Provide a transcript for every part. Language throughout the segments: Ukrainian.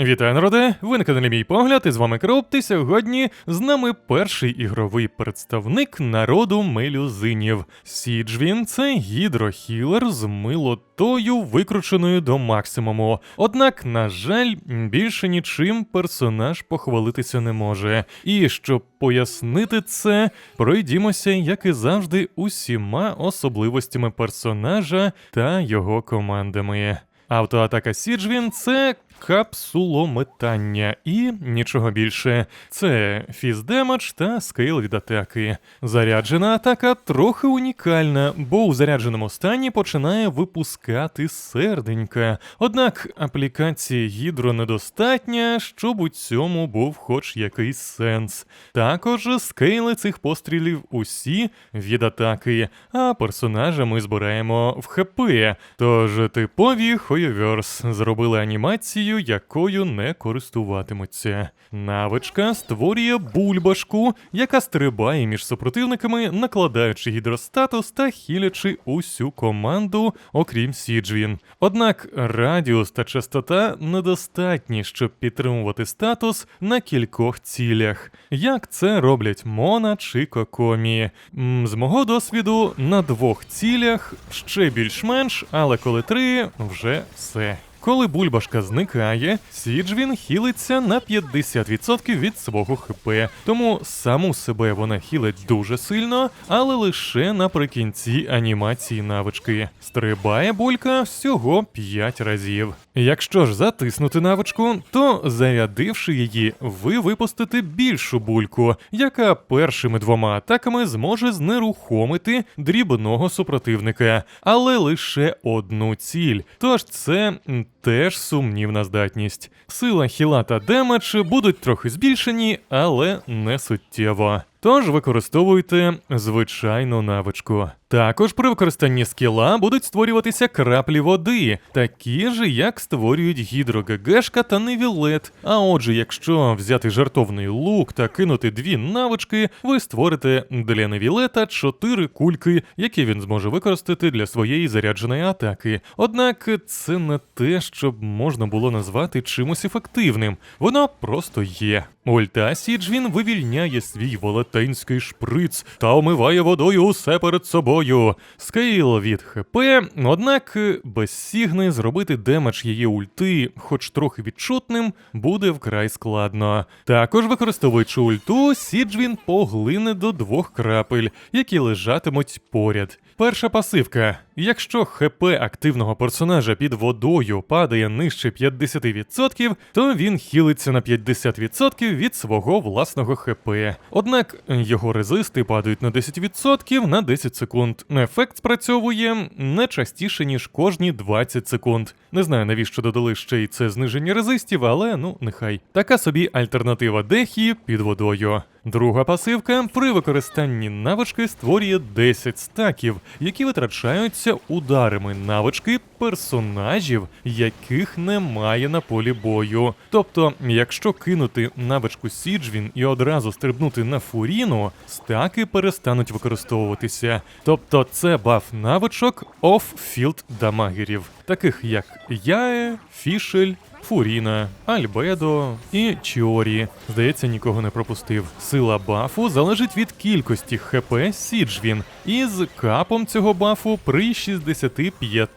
Вітаю, народе! Ви на каналі Мій Погляд, і з вами Кроп, і сьогодні з нами перший ігровий представник народу мелюзинів. Сіджвін це гідрохілер з милотою, викрученою до максимуму. Однак, на жаль, більше нічим персонаж похвалитися не може. І щоб пояснити це, пройдімося, як і завжди, усіма особливостями персонажа та його командами. Автоатака Сіджвін це капсулометання і нічого більше. Це фіздемедж та скейл від атаки. Заряджена атака трохи унікальна, бо у зарядженому стані починає випускати серденька. Однак аплікації гідро недостатня, щоб у цьому був хоч якийсь сенс. Також скейли цих пострілів усі від атаки, а персонажа ми збираємо в ХП. Тож типові Хойоверс зробили анімацію, якою не користуватимуться. Навичка створює бульбашку, яка стрибає між супротивниками, накладаючи гідростатус та хілячи усю команду, окрім Сіджвін. Однак радіус та частота недостатні, щоб підтримувати статус на кількох цілях, як це роблять Мона чи Кокомі. З мого досвіду, на двох цілях ще більш-менш, але коли три, вже все. Коли бульбашка зникає, Сіджвін хілиться на 50% від свого ХП, тому саму себе вона хілить дуже сильно, але лише наприкінці анімації навички. Стрибає булька всього 5 разів. Якщо ж затиснути навичку, то зарядивши її, ви випустите більшу бульку, яка першими двома атаками зможе знерухомити дрібного супротивника, але лише одну ціль. Тож це теж сумнівна здатність. Сила хіла та демедж будуть трохи збільшені, але не суттєво. Тож використовуйте звичайну навичку. Також при використанні скіла будуть створюватися краплі води, такі ж, як створюють гідро-ГГшка та невілет. А отже, якщо взяти жартовний лук та кинути дві навички, ви створите для невілета чотири кульки, які він зможе використати для своєї зарядженої атаки. Однак це не те, щоб можна було назвати чимось ефективним. Воно просто є. Ульта Сіджвін вивільняє свій велетенський шприц та омиває водою усе перед собою. Скейл від ХП, однак без сігни зробити демедж її ульти, хоч трохи відчутним, буде вкрай складно. Також використовуючи ульту, Сіджвін поглине до двох крапель, які лежатимуть поряд. Перша пасивка. Якщо ХП активного персонажа під водою падає нижче 50%, то він хілиться на 50% від свого власного ХП. Однак його резисти падають на 10% на 10 секунд. Ефект спрацьовує не частіше, ніж кожні 20 секунд. Не знаю, навіщо додали ще й це зниження резистів, але ну нехай. Така собі альтернатива дехі під водою. Друга пасивка при використанні навички створює 10 стаків, які витрачаються ударами навички персонажів, яких немає на полі бою. Тобто, якщо кинути навичку Сіджвін і одразу стрибнути на фуріну, стаки перестануть використовуватися. Тобто, це баф навичок оф-філд дамагерів, таких як Яе, Фішель, Фуріна, Альбедо і Чіорі. Здається, нікого не пропустив. Сила бафу залежить від кількості ХП Сіджвін, і з капом цього бафу при 65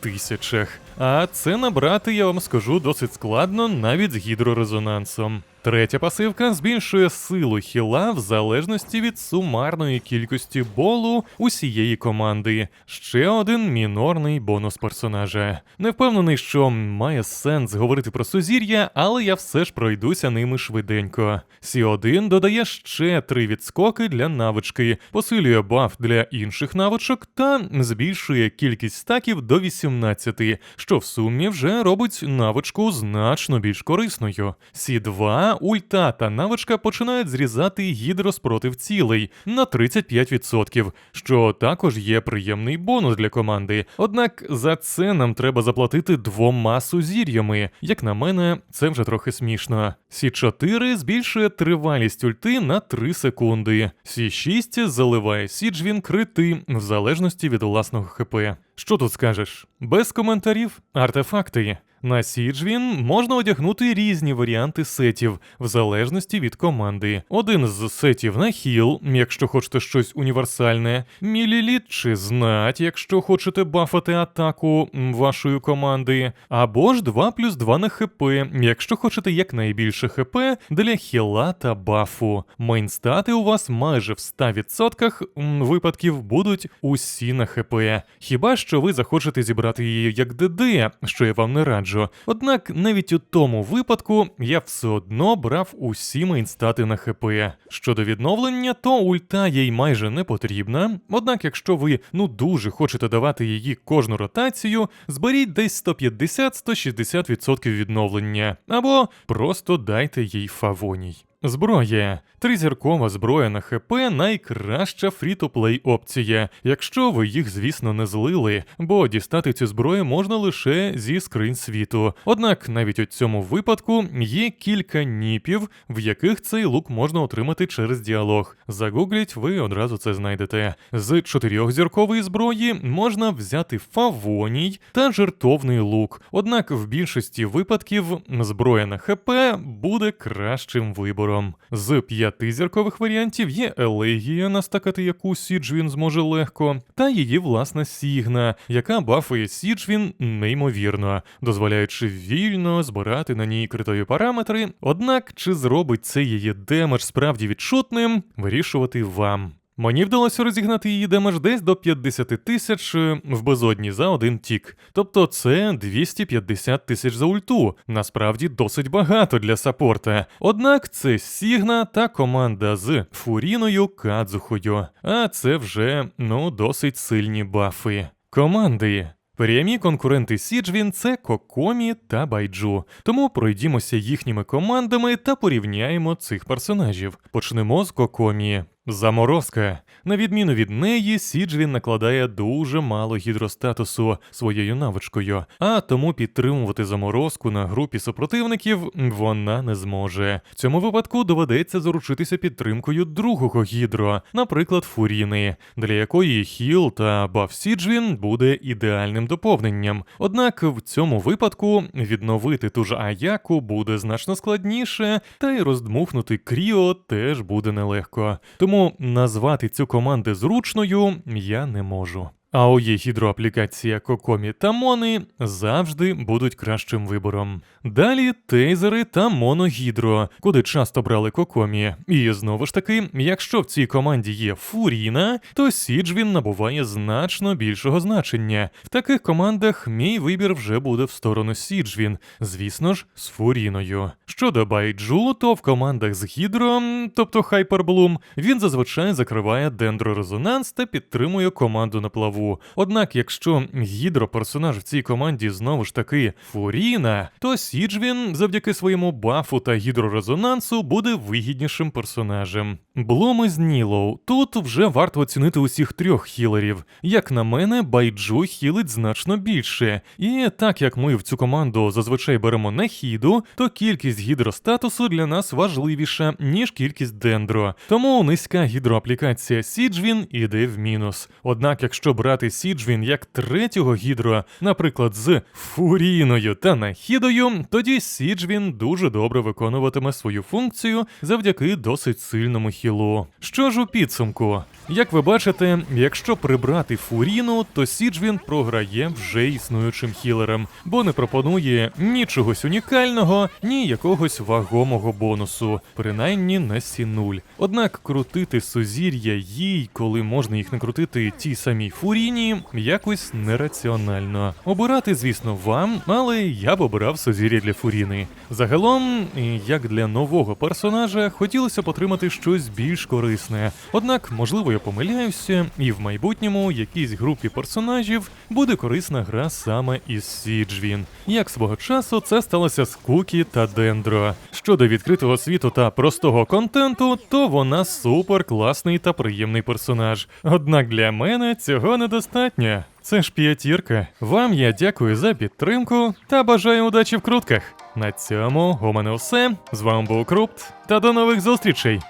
тисячах. А це набрати, я вам скажу, досить складно навіть з гідрорезонансом. Третя пасивка збільшує силу хіла в залежності від сумарної кількості болу усієї команди. Ще один мінорний бонус персонажа. Не впевнений, що має сенс говорити про сузір'я, але я все ж пройдуся ними швиденько. Сі1 додає ще три відскоки для навички, посилює баф для інших навичок та збільшує кількість стаків до 18, що в сумі вже робить навичку значно більш корисною. Сі2 ульта та навичка починають зрізати гідроспротив цілей на 35%, що також є приємний бонус для команди. Однак за це нам треба заплатити двома сузір'ями. Як на мене, це вже трохи смішно. Сі4 збільшує тривалість ульти на 3 секунди. Сі6 заливає Сіджвін крити в залежності від власного ХП. Що тут скажеш? Без коментарів, артефакти. На Сіджвін можна одягнути різні варіанти сетів, в залежності від команди. Один з сетів на хіл, якщо хочете щось універсальне, міліліт чи знать, якщо хочете бафати атаку вашої команди, або ж 2 плюс 2 на ХП, якщо хочете якнайбільше ХП для хіла та бафу. Мейнстати у вас майже в 100% випадків будуть усі на ХП. Хіба що ви захочете зібрати її як ДД, що я вам не раджу. Однак навіть у тому випадку я все одно брав усі мейнстати на ХП. Щодо відновлення, то ульта їй майже не потрібна. Однак, якщо ви ну дуже хочете давати її кожну ротацію, зберіть десь 150-160% відновлення, або просто дайте їй фавоній. Зброя. Тризіркова зброя на ХП найкраща фрі-то-плей опція, якщо ви їх, звісно, не злили, бо дістати цю зброю можна лише зі скринь світу. Однак навіть у цьому випадку є кілька ніпів, в яких цей лук можна отримати через діалог. Загугліть, ви одразу це знайдете. З чотирьохзіркової зброї можна взяти фавоній та жертовний лук. Однак в більшості випадків зброя на ХП буде кращим вибором. З п'ятизіркових варіантів є елегія, настакати яку Сіджвін зможе легко, та її власна Сігна, яка бафує Сіджвін неймовірно, дозволяючи вільно збирати на ній критові параметри. Однак, чи зробить це її демедж справді відчутним, вирішувати вам. Мені вдалося розігнати її демедж десь до 50 тисяч е, в безодні за один тік. Тобто це 250 тисяч за ульту. Насправді досить багато для саппорта. Однак це Сігна та команда з Фуріною Кадзухою. А це вже ну досить сильні бафи. Команди. Прямі конкуренти Сіджвін це Кокомі та Байджу. Тому пройдімося їхніми командами та порівняємо цих персонажів. Почнемо з Кокомі. Заморозка. На відміну від неї, Сіджвін накладає дуже мало гідростатусу своєю навичкою, а тому підтримувати заморозку на групі супротивників вона не зможе. В цьому випадку доведеться заручитися підтримкою другого гідро, наприклад, Фуріни, для якої хіл та баф Сіджвін буде ідеальним доповненням. Однак в цьому випадку відновити ту ж Аяку буде значно складніше, та й роздмухнути Кріо теж буде нелегко. Тому назвати цю команду зручною я не можу. АОЄ гідроаплікація Кокомі та Мони завжди будуть кращим вибором. Далі тейзери та моногідро, куди часто брали Кокомі. І знову ж таки, якщо в цій команді є Фуріна, то Сіджвін набуває значно більшого значення. В таких командах мій вибір вже буде в сторону Сіджвін, звісно ж, з Фуріною. Щодо Байджу, то в командах з Гідро, тобто Хайперблум, він зазвичай закриває дендрорезонанс та підтримує команду на плаву. Однак, якщо гідроперсонаж в цій команді знову ж таки Фуріна, то Сіджвін завдяки своєму бафу та гідрорезонансу буде вигіднішим персонажем. Блом із Нілоу. Тут вже варто оцінити усіх трьох хілерів. Як на мене, Байджу хілить значно більше. І так як ми в цю команду зазвичай беремо на хіду, то кількість гідростатусу для нас важливіша, ніж кількість дендро. Тому низька гідроаплікація Сіджвін іде в мінус. Однак, якщо брати Сіджвін як третього гідро, наприклад, з Фуріною та Нахідою, тоді Сіджвін дуже добре виконуватиме свою функцію завдяки досить сильному хілу. Що ж у підсумку? Як ви бачите, якщо прибрати Фуріну, то Сіджвін програє вже існуючим хілерам, бо не пропонує ні чогось унікального, ні якогось вагомого бонусу, принаймні на Сі-0. Однак крутити сузір'я їй, коли можна їх не крутити тій самій Фуріні, якось нераціонально. Обирати, звісно, вам, але я б обирав сузір'я для Фуріни. Загалом, як для нового персонажа, хотілося б отримати щось більш корисне. Однак, можливо, я помиляюся, і в майбутньому якійсь групі персонажів буде корисна гра саме із Сіджвін. Як свого часу це сталося з Кукі та Дендро. Щодо відкритого світу та простого контенту, то вона супер класний та приємний персонаж. Однак для мене цього недостатньо. Це ж п'ятірка. Вам я дякую за підтримку та бажаю удачі в крутках. На цьому у мене все. З вами був Крупт, та до нових зустрічей!